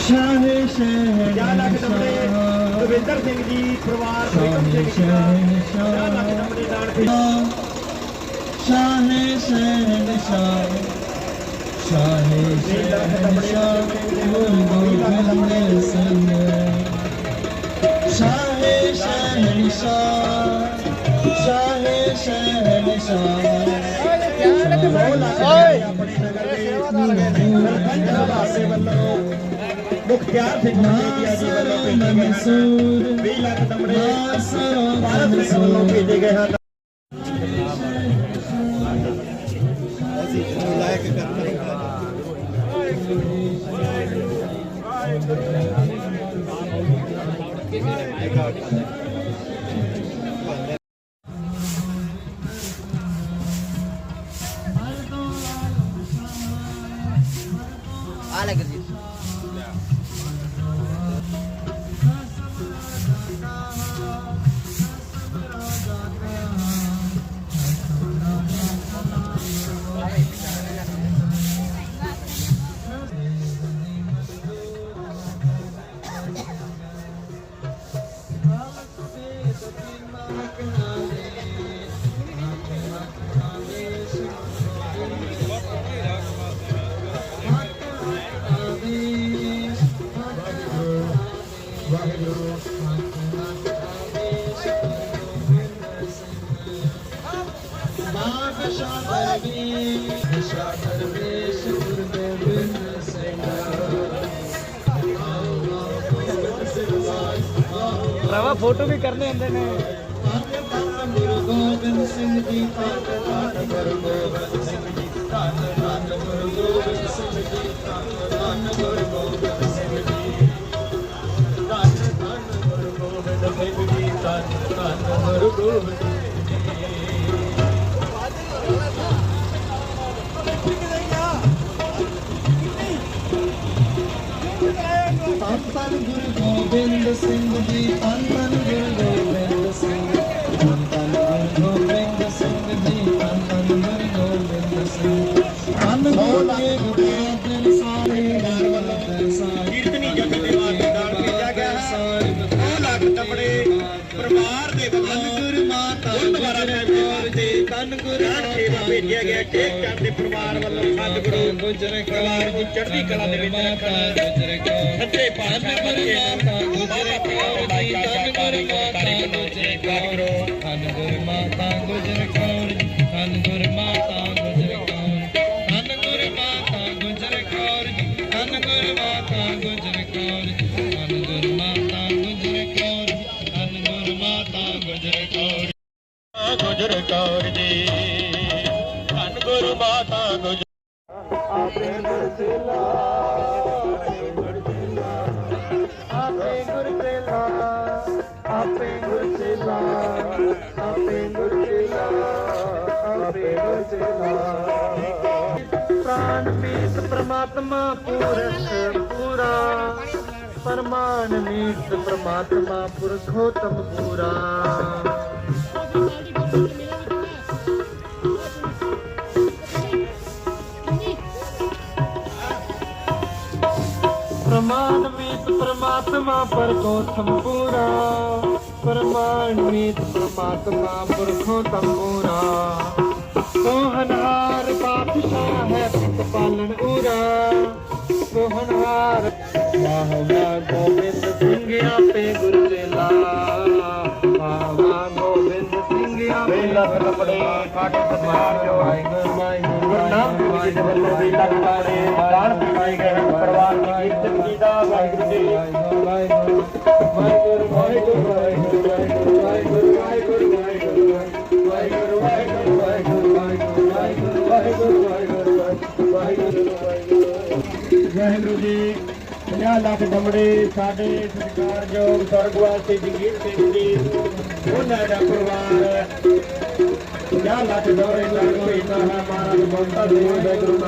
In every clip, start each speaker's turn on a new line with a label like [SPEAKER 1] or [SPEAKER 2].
[SPEAKER 1] ਸ਼ਾਹ ਸ਼ਹਿਰ
[SPEAKER 2] ਕਿਆ ਲੱਖ ਦਮੜੇ ਦਵਿੰਦਰ ਸਿੰਘ ਜੀ ਪਰਿਵਾਰ ਬੇਗਮ ਸਿੰਘ ਜੀ ਦਾ ਕਿਆ ਲੱਖ ਦਮੜੇ ਦਾਨ ਪੇਸ਼
[SPEAKER 1] ਸ਼ਾਹ ਸ਼ਹਿਰ ਸ਼ਾਹ ਸ਼ਾਹ ਸ਼ਹਿਰ ਸ਼ਾਹ
[SPEAKER 2] ਮੁਖਤਿਆਰ ਸਿੰਘ ਜੀ ਜੀ ਵੱਲੋਂ ਭੇਜੇ ਗਏ ਹਨ 20 ਲੱਖ ਦਮੜੇ ਭਾਰਤ ਦੇ ਵੱਲੋਂ ਭੇਜੇ ਗਏ ਹਨ
[SPEAKER 3] ਆ
[SPEAKER 2] ਭਰਾਵਾ ਫੋਟੋ ਵੀ ਕਰਨੇ ਹੁੰਦੇ ਨੇ।
[SPEAKER 1] ਗੁਰੂ ਗੋਬਿੰਦ ਸਿੰਘ ਜੀ ਧੰਨ ਧੰਨ ਗੁਰੂ ਗੋਬਿੰਦ ਸਿੰਘ ਜੀ ਧੰਨ ਧੰਨ ਗੁਰੂ ਗੋਬਿੰਦ ਸਿੰਘ ਜੀ ਧੰਨ ਧੰਨ ਗੁਰੂ ਗੋਬਿੰਦ ਸਿੰਘ ਜੀ, ਧੰਨ ਧੰਨ ਗੁਰੂ ਗੋਬਿੰਦ ਸਿੰਘ ਜੀ, ਧੰਨ ਧੰਨ ਗੁਰੂ ਗੋਬਿੰਦ
[SPEAKER 2] ਦੇ ਵੱਲੋਂ
[SPEAKER 1] ਮਾਤਾ
[SPEAKER 2] ਗੁਰਦੁਆਰਾ ਸਾਹਿਬ ਦੇ ਵਾਸਤੇ
[SPEAKER 1] ਧੰਨ ਗੁਰੂ
[SPEAKER 2] ਸੇਵਾ ਭੇਜਿਆ ਗਿਆ ਟੇਕ ਚੰਦ ਦੇ ਪਰਿਵਾਰ ਵੱਲੋਂ ਸਤਿਗੁਰੂ
[SPEAKER 1] ਗੁਜਰ
[SPEAKER 2] ਪਰਿਵਾਰ ਨੂੰ ਚੜ੍ਹਦੀ ਕਲਾ ਦੇ ਵਿੱਚ ਰੱਖਣ ਸੱਚੇ ਪਾਤਸ਼ਾਹ ਬੱਚੇ ਨੂੰ ਗੁਜਰ ਕੌਰ ਜੀ ਧੰਨ ਗੁਰੂ ਮਾਤਾ ਗੁਜਰ ਕੌਰ
[SPEAKER 1] ਧੰਨ ਗੁਰੂ ਮਾਤਾ ਕੌਰ
[SPEAKER 2] ਜੀ। ਧੰਨ ਗੁਰੂ ਮਾਤਾ ਗੁਜਰ
[SPEAKER 1] ਆਪੇ ਗੁਰ ਚੇਲਾ ਆਪੇ ਗੁਰ ਚੇਲਾ ਆਪੇ ਗੁਰ ਚੇਲਾ ਆਪੇ ਗੁਰ ਚੇਲਾ ਪ੍ਰਾਨ ਮੀਤ ਪ੍ਰਮਾਤਮਾ ਪੂਰਖ ਪੂਰਾ ਪਰਮਾਨ ਮੀਤ ਪ੍ਰਮਾਤਮਾ ਪੁਰਖੋਤਮ ਪੂਰਾ। ਪ੍ਰਮਾਨ ਮੀਤ ਪ੍ਰਮਾਤਮਾ ਪਰਖੋ ਸੰਪੂਰਾ ਪ੍ਰਮਾਨ ਮੀਤ ਪ੍ਰਮਾਤਮਾ ਪਰਖੋ ਸੰਪੂਰਾ ਸੋਹਨਹਾਰ ਬਾਦਸ਼ਾਹ ਹੈ ਪਿਤ ਪਾਲਣ ਉਰਾ। ਸੋਹਨਹਾਰ ਵਾਹ ਵਾਹ ਗੋਬਿੰਦ ਸਿੰਘ ਆਪੇ ਗੁਰੂ ਦੇ
[SPEAKER 2] ਲਾਲ ਕਪੜੇ ਕਾਟ ਸਮਾਰ ਜੋ
[SPEAKER 1] ਆਏਗਾ ਮਾਈ
[SPEAKER 2] ਗੁਰੂ ਜੀ ਦੇ ਵੱਲੋਂ ਵੀ ਲੱਗਦਾ ਨੇ ਪਾਈ ਗਏ। ਪਰਵਾਨ ਦੀ ਇੱਜ਼ਤ ਵਾਹਿਗੁਰੂ ਜੀ 50 ਲੱਖ ਦਮੜੇ ਸਾਡੇ ਸਰਕਾਰ ਜੋ ਸਰਗਵਾਸੀ ਜਗੀਰ ਸਿੰਘ ਜੀ, ਉਹਨਾਂ ਦਾ ਪਰਿਵਾਰ ਵਾਹਿਗੁਰੂ ਲੱਖ ਦੌਰੇ ਲੱਗੋ ਇਨਾ ਹੈ ਮਹਾਰਾਜ ਬੰਦਾ ਵਾਹਿਗੁਰੂ ਵਾਹਿਗੁਰੂ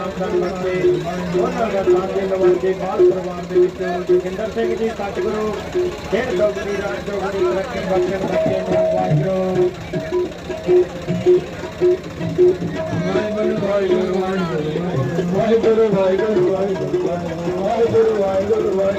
[SPEAKER 1] ਵਾਹਿਗੁਰੂ ਵਾਹਿਗੁਰੂ ਵਾਹਿਗੁਰੂ ਵਾਹਿਗੁਰੂ ਵਾਹਿਗੁਰੂ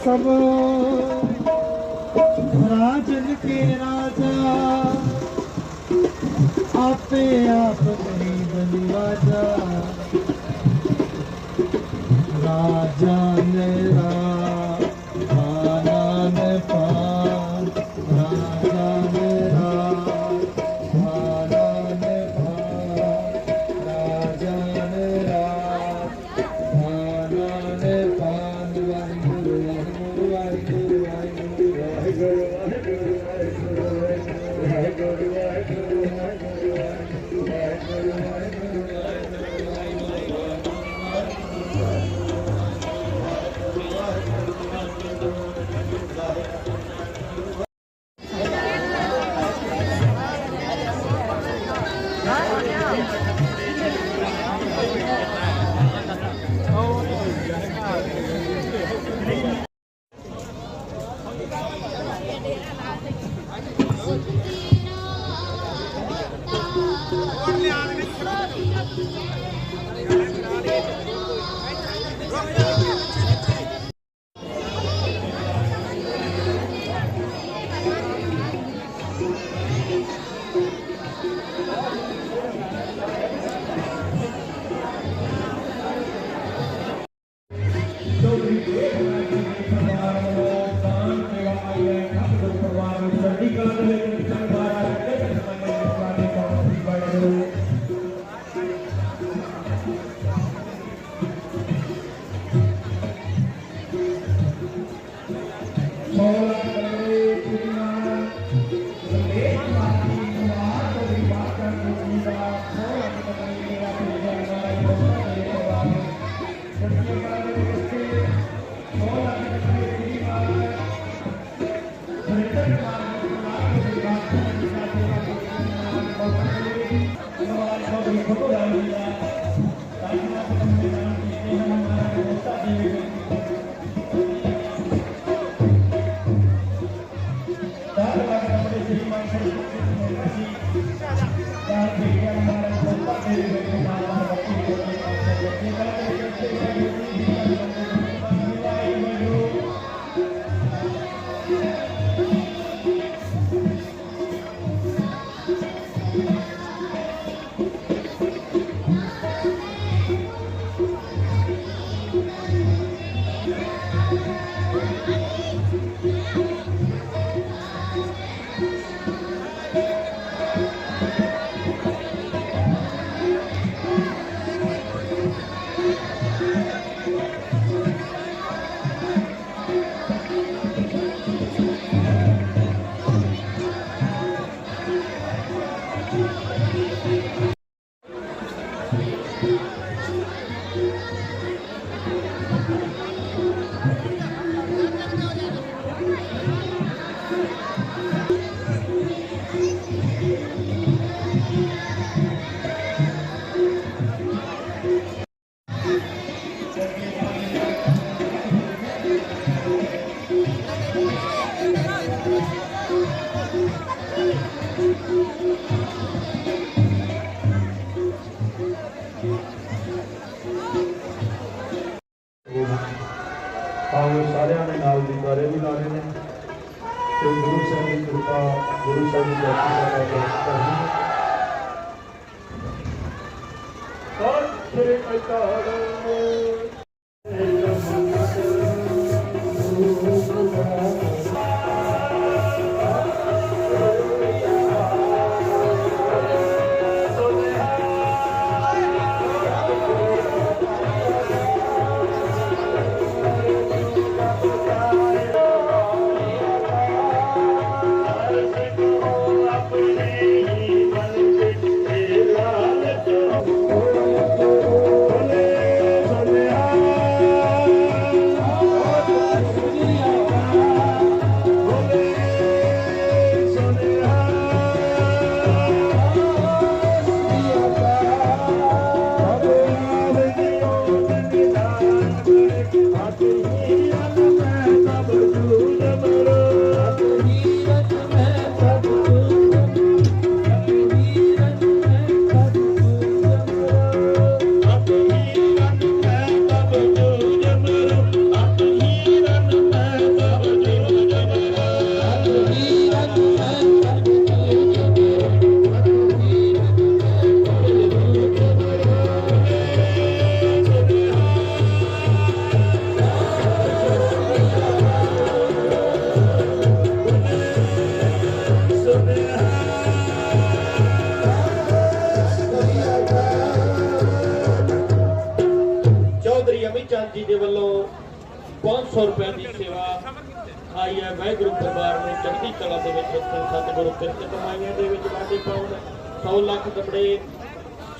[SPEAKER 1] सभु राजन के राजा आपे आप ग़रीबन राजा। राजा ने राजा bola dari Thank you.
[SPEAKER 2] ਭਾਵੇਂ ਸਾਰਿਆਂ ਨੇ ਨਾਲ ਦੀ ਬਾਰੇ ਵੀ ਲਾ ਰਹੇ ਨੇ। ਤੇ ਗੁਰੂ ਸਾਹਿਬ ਦੀ ਕਿਰਪਾ, ਗੁਰੂ ਸਾਹਿਬ ਦੀ ਬਖਸ਼ਿਸ਼ ਦਾ ਕਰਨੀ ਸਤਿ ਸ੍ਰੀ ਅਕਾਲ। ਕਲਾ ਦੇ ਵਿੱਚ ਰੱਖਣ ਸਤਿਗੁਰੂ ਕਿਰਤ ਕਮਾਈਆਂ ਦੇ ਵਿੱਚ ਵਾਧੇ ਪਾਉਣ 100 ਲੱਖ ਕੱਪੜੇ,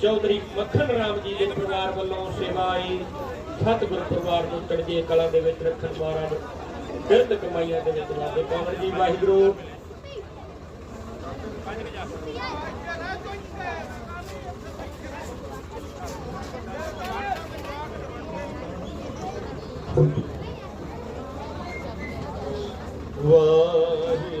[SPEAKER 2] ਚੌਧਰੀ ਮੱਖਣ ਰਾਮ ਜੀ ਦੇ ਪਰਿਵਾਰ ਵੱਲੋਂ ਸੇਵਾ ਆਈ ਸਤਿਗੁਰੂ ਪਰਿਵਾਰ ਨੂੰ ਚੜ੍ਹਦੀ ਕਲਾ ਦੇ ਵਿੱਚ ਰੱਖਣ ਮਹਾਰਾਜ ਕਿਰਤ ਕਮਾਈਆਂ ਦੇ ਵਿੱਚ ਵਾਧੇ ਪਾਉਣ ਜੀ। ਵਾਹਿਗੁਰੂ। ਵਾਹਿਗੁਰੂ।